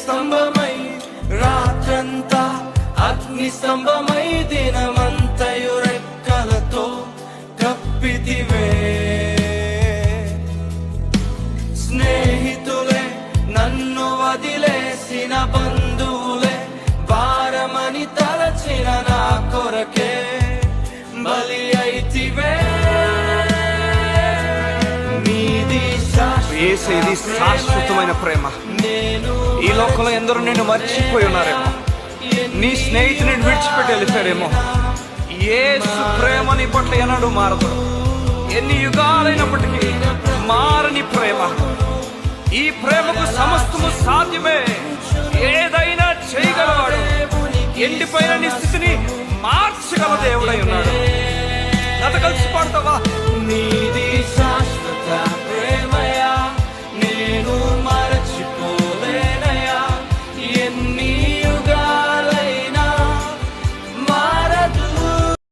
స్తంభమై రాత్రంతా అగ్ని స్తంభమై దినమంతయురెక్కలతో కప్పితివే స్నేహితులే నన్ను వదిలేసిన బంధువులే భారమని తలచిన నా కొరకే యేసు ఇది శాశ్వతమైన ప్రేమ. ఈ లోకంలో ఎందరో నిన్ను మర్చిపోయి ఉన్నారేమో. నీ స్నేహితుని విడిచిపెట్టి వెళ్ళిపోయారేమో. ఏసు ప్రేమ నీ పట్ల ఎన్నడూ మారదు. ఎన్ని యుగాలైనప్పటికీ మారని ప్రేమ. ఈ ప్రేమకు సమస్తము సాధ్యమే. ఏదైనా చేయగలవాడు ఎండిపోయిన నీ స్థితిని మార్చగల దేవుడై ఉన్నాడు. నాతో కలిసి పాడతావా? నీ